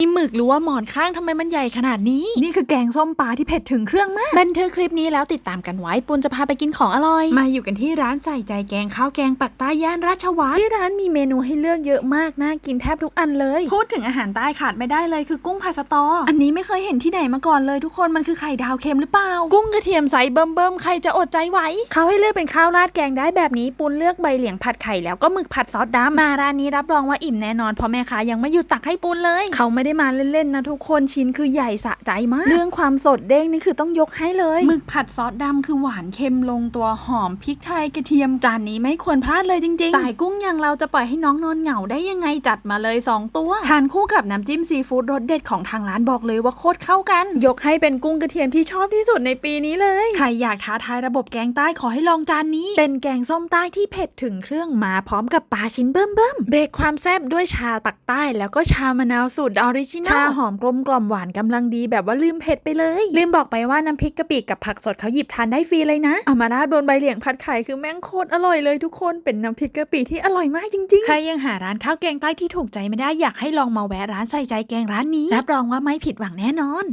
มีหมึกหรือว่าหมอนข้างทำไมมันใหญ่ขนาดนี้ นี่คือแกงส้มปลาที่เผ็ดถึงเครื่องมาก บันทึกคลิปนี้แล้วติดตามกันไว้ปุณจะพาไปกินของอร่อย มาอยู่กันที่ร้านใส่ใจแกงข้าวแกงปักใต้ย่านราชวัฒน์ที่ร้านมีเมนูให้เลือกเยอะมากน่ากินแทบทุกอันเลย พูดถึงอาหารใต้ขาดไม่ได้เลยคือกุ้งผัดสะตอ อันนี้ไม่เคยเห็นที่ไหนมาก่อนเลยทุกคนมันคือไข่ดาวเค็มหรือเปล่า กุ้งกระเทียมใสเบิ่มเบิ่มๆใครจะอดใจไหวเขาให้เลือกเป็นข้าวราดแกงได้แบบนี้ปุนเลือกใบเหลียงผัดไข่แล้วก็หมึกผัดซอสดำมาร้านนี้รับรองว่าอิ่มแน่นอนเพราะแม่ค้ายังไม่หยุดตักให้ปูนเลยเขาไม่ได้มาเล่นๆนะทุกคนชิ้นคือใหญ่สะใจมาก เรื่องความสดเด้งนี่คือต้องยกให้เลยหมึกผัดซอสดำคือหวานเค็มลงตัวหอมพริกไทยกระเทียมจานนี้ไม่ควรพลาดเลยจริงๆ สายกุ้งอย่างเราจะปล่อยให้น้องนอนเหงาได้ยังไงจัดมาเลย 2 ตัว ทานคู่กับน้ำจิ้มซีฟู้ดรสเด็ดของทางร้านบอกเลยว่าโคตรเข้ากัน ยกให้เป็นกุ้งกระเทียมที่ชอบที่สุดในปีนี้เลย ใครอยากท้าทายระบบแกงใต้ขอให้ลองจานนี้ เป็นแกงส้มใต้ที่เผ็ดถึงเครื่องมาพร้อมกับปลาชิ้นเบิ่มเบิ่มเบรกความแซ่บด้วยชาปักใต้ แล้วก็ชามะนาวสูตรออริจินอชาลหอมกลมกล่อมหวานกำลังดีแบบว่าลืมเผ็ดไปเลย ลืมบอกไปว่าน้ำพริกกะปิกับผักสดเขาหยิบทานได้ฟรีเลยนะ เอามาราดบนใบเหลียงผัดไข่คือแม่งโคตรอร่อยเลยทุกคนเป็นน้ำพริกกะปิที่อร่อยมากจริงใครยังหาร้านข้าวแกงใต้ที่ถูกใจไม่ได้อยากให้ลองมาแวะร้านใส่ใจแกงร้านนี้รับรองว่าไม่ผิดหวังแน่นอน